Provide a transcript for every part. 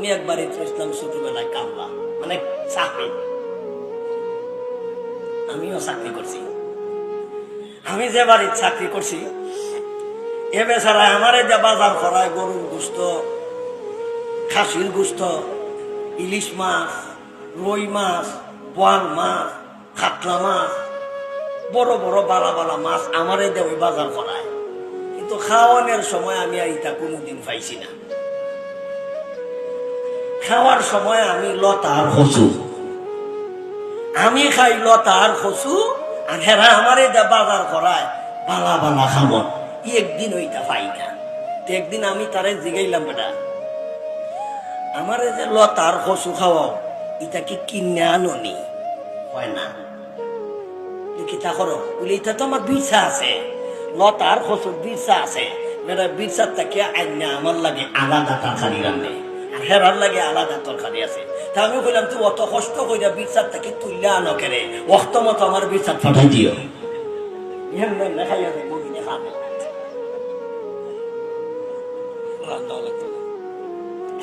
আমি একবার ইসলাম ছোটবেলায় কামলা মানে চাকরি। আমিও চাকরি করছি। আমি যে বাড়ির চাকরি করছি, এ বেচারা আমারে যে বাজার করায় গরুর গুস্ত, খাসির গুস্ত, ইলিশ মাছ, রুই মাছ, বোয়াল মাছ কাতলা মাছ, বড় বড় বালা বালা মাছ আমারে যে ওই বাজার করায়। কিন্তু খাওয়ানোর সময় আমি আর ইটা কোনোদিন পাইছি না। খাওয়ার সময় আমি লতা আর হসু আমি খাই লতা আর হসু আর হেরা আমারে যে বাজার করায়, বালা বালা খামন একদিন ওইটা পাই না। তো একদিন আমি তারে জিগাইলাম, বেটা, আমারে যে লতার হসু খাওয়াও, এটা কি কিনে আননি? হয় না। কিতা করো? বলে, এটা তো আমার বিছা আছে। লতার হসুর বিছা আছে। মেয়েরা বিচার থেকে আইনা আমার লাগে আলাদা রান্ধে আর হেরার লাগে আলাদা তরকারি আছে। তা আমি কইলাম তুই অত কষ্ট কইরা বিচার থেকে তুললে আনো কেরে? অক্ত মতো আমার বিচার পাঠাই দিও।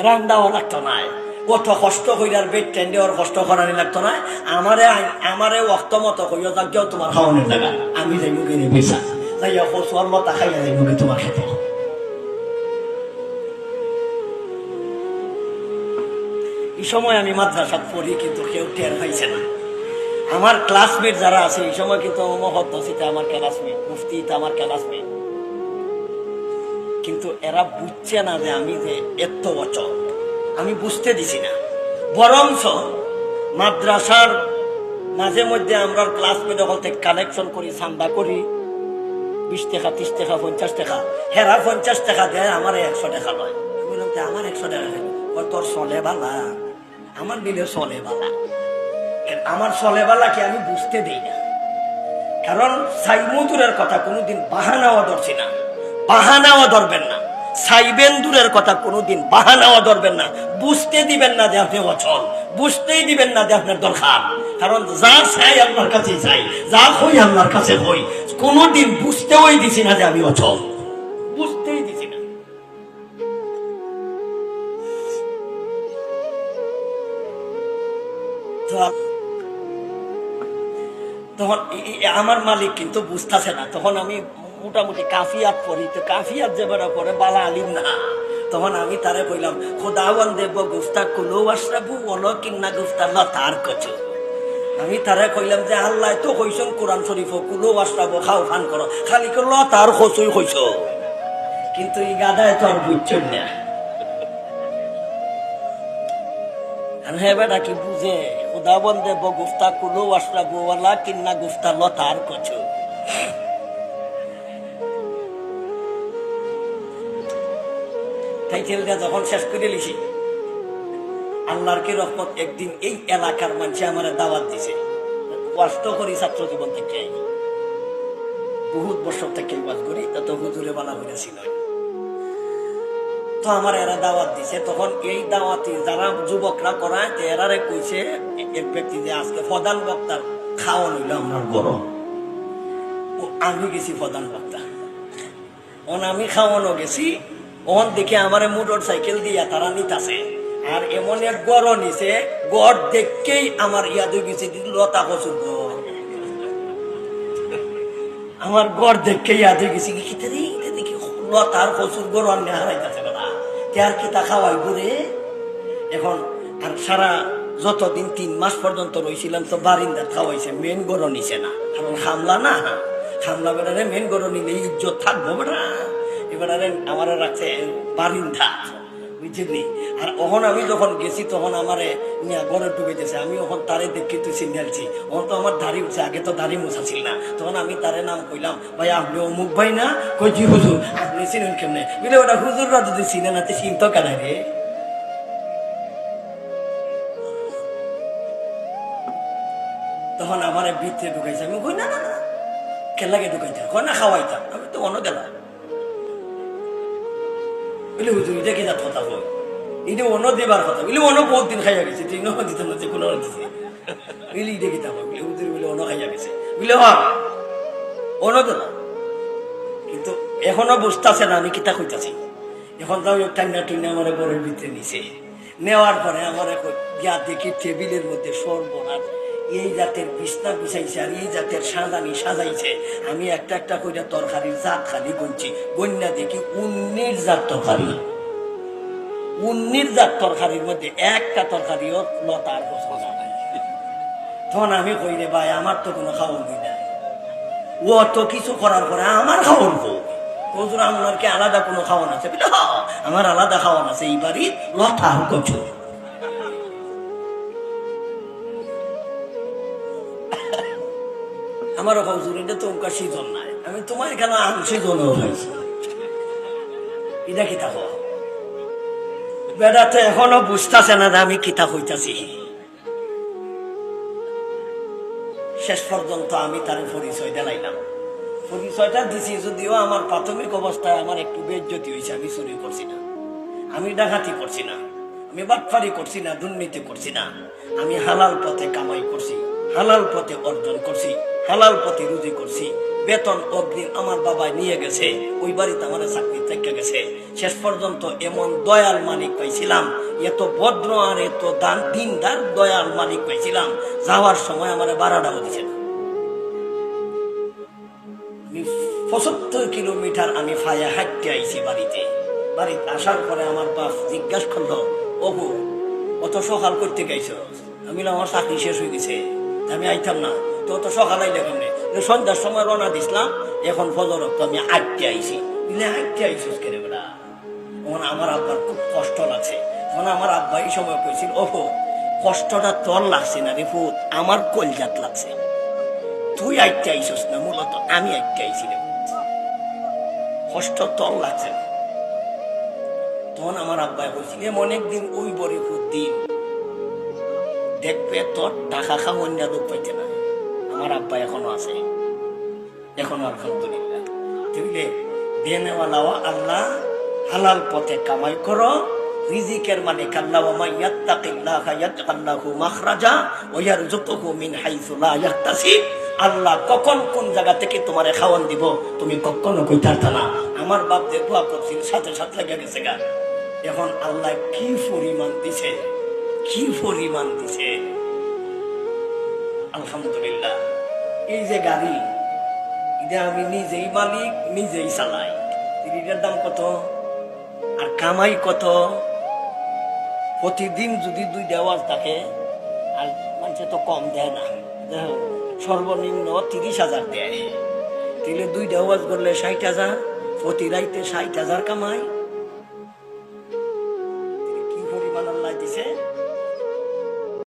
রান্নাও লাগতো না কত কষ্ট কইরার বেড টেন দেওয়ার কষ্ট করানি লাগতো না আমারে আমারে অক্ত মতো কইয়া যাও তোমার খাওয়ানোর জায়গা আমি যাই মুখে বেসা যাইয়া কচুয়ার লতা খাইয়া যাই মুখে তোমার খেতে। এই সময় আমি মাদ্রাসাত পড়ি, কিন্তু কেউ টের পাইছে না। আমার ক্লাসমেট যারা আছে, এই সময় কিন্তু আমার ক্লাসমেট মুফতি আমার ক্লাসমেট কিন্তু এরা বুঝছে না যে আমি যে এত বছর আমি বুঝতে দিছি না। বরঞ্চ মাদ্রাসার মাঝে মধ্যে আমরা ক্লাসমেট হল থেকে কালেকশন করি চান্দা করি। বিশ টাকা, ত্রিশ টাকা, পঞ্চাশ টাকা। হেরা পঞ্চাশ টাকা দেয়, আমার একশো টাকা লয়। আমি বললাম আমার একশো টাকা তোর চলে বালা। আমার দিলে চলে বালা। আমার চলে বালা আমি বুঝতে দিই না। কারণ সাইমুদুরের কথা কোনোদিন বাহানাও ধরছি না। বাহানাও ধরবেন না। সাইবেন দূরের কথা কোনোদিন বাহানাও ধরবেন না। বুঝতে দিবেন না যে আপনি অচল। বুঝতেই দিবেন না যে আপনার দরকার। কারণ যা চাই আপনার কাছে চাই। যা হই আপনার কাছে হই। কোনোদিন বুঝতেও দিছি না যে আমি অচল। তখন আমার মালিক কিন্তু বুঝতেছে না। তখন আমি মোটামুটি কাফিয়াত পড়ি। তো কাফিয়াত যে বেড়া পরে বালা আলিম না। তখন আমি তারে কইলাম, খোদাওয়ান দেব গুফতা কুলো আশরাবু কিন্না গুফতা লতার কচু। আমি তারে কইলাম যে, আল্লাহ, তো কইসন কোরআন শরীফ, কুলো আশরাবু খাও খান করো। খালি করে তার কচুই কইস কিন্তু এই গাদায় তো আর বুঝছেন না। হ্যাঁ বেটা, কি বুঝে? খুদা বন্দে ব গুফতা কুলো আসলা গোওয়ালা কিন্না গুফতা লতার কচু যখন শেষ করে লিছি, আল্লাহর কি রহমত, একদিন এই এলাকার মানুষ আমার দাওয়াত দিছে। কষ্ট করি ছাত্র জীবন থেকে। বহুত বছর থেকে বাস করি তত হুজুরে বালা হইয়াছিল তো আমার এরা দাওয়াত দিছে। তখন এই দাওয়াতি যারা যুবকরা করায়, তো এরারে কইছে এক ব্যক্তি যে আজকে প্রধান বক্তার খাওয়ান হইল আমার গরম। ও, আমি গেছি প্রধান বক্তা ওন আমি খাওয়ানো গেছি, ওন দেখে আমার মোটর সাইকেল দিয়া তারা নিতাছে। আর এমন এক গড় নিছে গড় দেখকেই আমার ইয়াদ হয়ে গেছে লতা কচুর গড় আমার গড় দেখে ইয়াদ হয়ে গেছে, কি রে লতার কচুর গড় আর নেহারাইতেছে বেটা তেয়ার কিতা খাওয়াই ঘুরে এখন আর সারা যতদিন তিন মাস পর্যন্ত রয়েছিলাম তো বারিন্দার খাওয়াইছে, মেন গরো নিছে না। কারণ খামলা না। খামলা বেড়ারে মেন গরো নিলে ইজ্জত থাকব বেড়া। এবার আমার রাখছে বারিন্দা। বুঝলি? আর ওখন আমি যখন গেছি, তখন আমারে গড়ে ডুবে গেছে আমি ওখন তারে দেখি তুই সিগন্যালছি ওখন তো আমার দাড়ি উঠছে, আগে তো দাড়ি মোছা ছিল না। তখন আমি তারে নাম কইলাম, ভাই, আপনি অমুক ভাই না? কই জি, হুজুর, আপনি চিনেন কেমনে? বুঝলে ওটা হুজুররা যদি চিনে না তো চিনতো কেন রে? তখন আমার ভিতরে ঢুকাইছে। আমি কই, না না না কেলাকে ঢুকাইতে কই না খাওয়াইতাম আমি তো অন্য গেলাম। হুজুর, এটা কি কথা কই এটা অন্য দেবার কথা। অন্য বহুত দিন খাইয়া গেছে না যে কোনো এটা কি হুজুর অন্য খাইয়া গেছে। অন্য দিল কিন্তু এখনও বুঝতেছে না, আমি কিতা কইতাছি। এখন তাও টাইনা টুইনা আমার বড়ের ভিতরে নিছে। নেওয়ার পরে আমার এখন যা দেখি টেবিলের মধ্যে সর্বনাশ এই জাতের বিছনা বিছাইছে আর এই জাতের সাজানি সাজাইছে। আমি একটা একটা করে তরকারির জাত খালি গুনছি। গন্যা দেখি উন্নির জাত তরকারি। উন্নির জাত তরকারির মধ্যে একটা তরকারিও লতার নাই তখন আমি কই রে ভাই আমার তো কোনো খাওয়ার বই নাই। ও তো কিছু করার পরে আমার খাওয়ার বউ কজুর আমার কি আলাদা কোনো খাওয়ান আছে? বলে, "হ্যাঁ, আমার আলাদা খাওয়ান আছে। এই বাড়ি লতা কচুর। আমারও কচুর এটা তো উনকা সিজন নাই। আমি তোমার কেন আম সিজনও হয়েছি? এটা কি থাকো বেড়া তো এখনও বুঝতেছে না আমি কিতা হইতাছি। শেষ পর্যন্ত আমি তার পরিচয় দিলাইলাম। পরিচয়টা দিছি যদিও আমার প্রাথমিক অবস্থায় আমার একটু বেজ্জতি হয়েছে আমি চুরি করছি না। আমি ডাকাতি করছি না। আমি বাটফারি করছি না, দুর্নীতি করছি না। আমি হালাল পথে কামাই করছি। হালাল পথে অর্জন করছি, হালাল পথে রুজি করছি। বেতন অগ্রিম আমার বাবা নিয়ে গেছে, ওই বাড়িতে আমার চাকরি থেকে গেছে। শেষ পর্যন্ত এমন দয়াল মালিক পাইছিলাম, এত ভদ্র আর এত দান দিনদার দয়াল মালিক পাইছিলাম, যাওয়ার সময় আমার বারাটাও দিছে পঁচাত্তর কিলোমিটার আমি ফায়া হাঁটতে আইছি বাড়িতে। বাড়িতে আসার পরে আমার বাপ জিজ্ঞাসা করল, ওগো, অত সকাল করতে গাইছ আমি আমার চাকরি শেষ হয়ে গেছে। আমি আইতাম না। তো অত সকাল আইলে কেমনে? সন্ধ্যার সময় রওনা দিছিলাম, এখন ফজর তো আমি আটতে আইছি। বুঝলে আটতে আইছিস কেন বেটা? তখন আমার আব্বার খুব কষ্ট লাগছে। তখন আমার আব্বা এই সময় কইছিল, ওহো, কষ্টটা তোর লাগছে না রে ফুট আমার কলজাত লাগছে। তুই আইতে আইসস না, মূলত আমি আইতে আইছিলাম কষ্ট তোর লাগছে। তখন আমার আব্বাই বলছিল এমন একদিন ওই বড়ি দিন দেখবে তোর টাকা খাওয়া অন্য লোক পাইতে না আমার আব্বা এখনও আছে। এখনও আলহামদুলিল্লাহ। বুঝলে? দেনেওয়ালাও আল্লাহ হালাল পথে কামাই করো। রিজিকের মালিক আল্লাহ ওয়া ইয়াত্তাকিল্লাহা ইয়াজআল লাহু মাখরাজা, ওয়া ইয়ারযুকুহু মিন হাইসু লা ইয়াহতাসিব আল্লাহ কখন কোন জায়গা থেকে তোমারে খাওয়ান দিব, তুমি কখনো কইতারতা না। আমার বাপ যে দোয়া করছিল, সাথে সাথে লেগে গেছে গা। এখন আল্লাহ কি পরিমাণ দিছে? কি পরিমাণ দিছে? আলহামদুলিল্লাহ। এই যে গাড়ি, এটা আমি নিজেই মালিক, নিজেই চালাই। এটার দাম কত? আর কামাই কত? প্রতিদিন যদি দুই দেওয়াজ থাকে, আর মানুষে তো কম দেয় না। সর্বনিম্ন তিরিশ হাজার দেয়। তাহলে দুই দেওয়াজ করলে ষাট হাজার, প্রতি রাইতে ষাট হাজার কামাই।